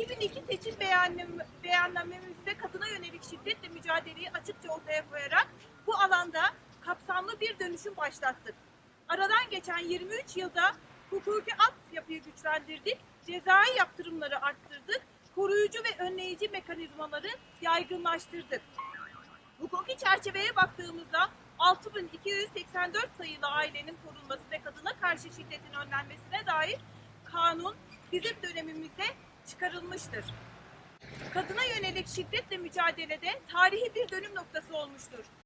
2002 seçim beyanname- beyannamemizde kadına yönelik şiddetle mücadeleyi açıkça ortaya koyarak bu alanda kapsamlı bir dönüşüm başlattık. Aradan geçen 23 yılda hukuki altyapıyı güçlendirdik, cezai yaptırımları arttırdık, koruyucu ve önleyici mekanizmaları yaygınlaştırdık. Hukuki çerçeveye baktığımızda 6284 sayılı ailenin korunması ve kadına karşı şiddetin önlenmesine dair kanun bizim dönemimizde çıkarılmıştır. Kadına yönelik şiddetle mücadelede tarihi bir dönüm noktası olmuştur.